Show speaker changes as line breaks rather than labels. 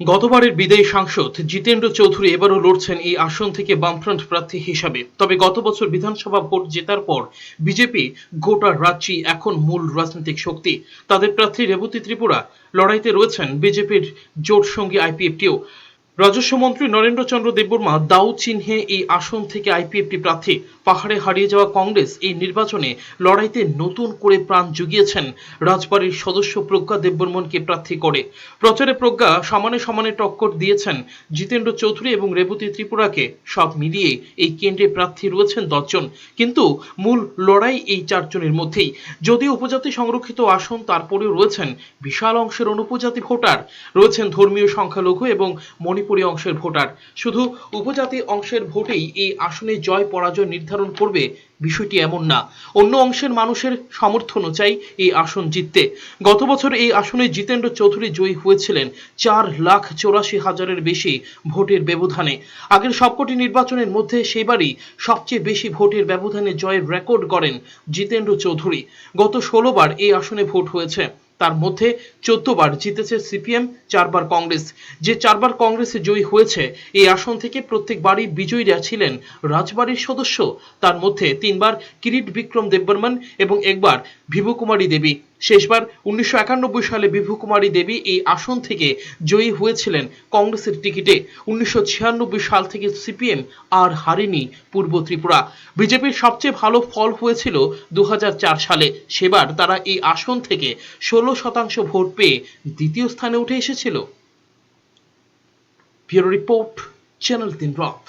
গতবারের বিদায়ী সাংসদ জিতেন্দ্র চৌধুরী এবারও লড়ছেন এই আসন থেকে বামফ্রন্ট প্রার্থী হিসাবে। তবে গত বছর বিধানসভা ভোট জেতার পর বিজেপি গোটা রাজ্যে এখন মূল রাজনৈতিক শক্তি। তাদের প্রার্থী রেবতী ত্রিপুরা লড়াইতে রয়েছেন বিজেপির জোট সঙ্গী আইপিএফটিও। রাজস্ব মন্ত্রী নরেন্দ্র চন্দ্র দেববর্মা দাউ চিহ্নে এই আসন থেকে আইপিএফটি প্রার্থী পাহাড়ে হারিয়ে যাওয়া কংগ্রেস এই নির্বাচনে লড়াইতে নতুন করে প্রাণ জুগিয়েছেন রাজবাড়ির সদস্য প্রজ্ঞা দেববর্মনকে প্রার্থী করে। প্রচারে প্রজ্ঞা সমানে সমানে টক্কর দিয়েছেন জিতেন্দ্র চৌধুরী এবং রেবতী ত্রিপুরাকে। সব মিলিয়ে এই কেন্দ্রে প্রার্থী রয়েছেন দশজন। কিন্তু মূল লড়াই এই চারজনের মধ্যেই। যদিও উপজাতি সংরক্ষিত আসন তারপরেও রয়েছেন বিশাল অংশের অনুপজাতি ভোটার। রয়েছেন ধর্মীয় সংখ্যালঘু এবং মণিপুরী অংশের ভোটার। শুধু উপজাতি অংশের ভোটেই এই আসনে জয় পরাজয় নির্ধারণ করবে বিষয়টি এমন না। অন্য অংশের মানুষের সমর্থনও চাই এই আসন জিততে। গত বছর এই আসনে জিতেন্দ্র চৌধুরী জয়ী হয়েছিলেন চার লাখ চৌরাশি হাজারের বেশি ভোটের ব্যবধানে। আগের সবকটি নির্বাচনের মধ্যে সেবারই সবচেয়ে বেশি ভোটের ব্যবধানে জয়ের রেকর্ড করেন জিতেন্দ্র চৌধুরী। গত ষোলোবার এই আসনে ভোট হয়েছে। তার মধ্যে চোদ্দবার জিতেছে সিপিএম, চারবার কংগ্রেস। যে চারবার কংগ্রেসে জয়ী হয়েছে, এই আসন থেকে প্রত্যেকবারই বিজয়ীরা ছিলেন রাজবাড়ির সদস্য। তার মধ্যে তিনবার কিরিট বিক্রম দেববর্মন এবং একবার ভিভু কুমারী দেবী। শেষবার উনিশশো একানব্বই সালে বিভু কুমারী দেবী এই আসন থেকে জয়ী হয়েছিলেন কংগ্রেসের টিকিটে। উনিশশো ছিয়ানব্বই সাল থেকে সিপিএম আর হারেনি পূর্ব ত্রিপুরা। বিজেপির সবচেয়ে ভালো ফল হয়েছিল দু হাজার চার সালে। সেবার তারা এই আসন থেকে ষোলো শতাংশ ভোট পেয়ে দ্বিতীয় স্থানে উঠে এসেছিল। ব্যুরো রিপোর্ট, চ্যানেল তিন রথ।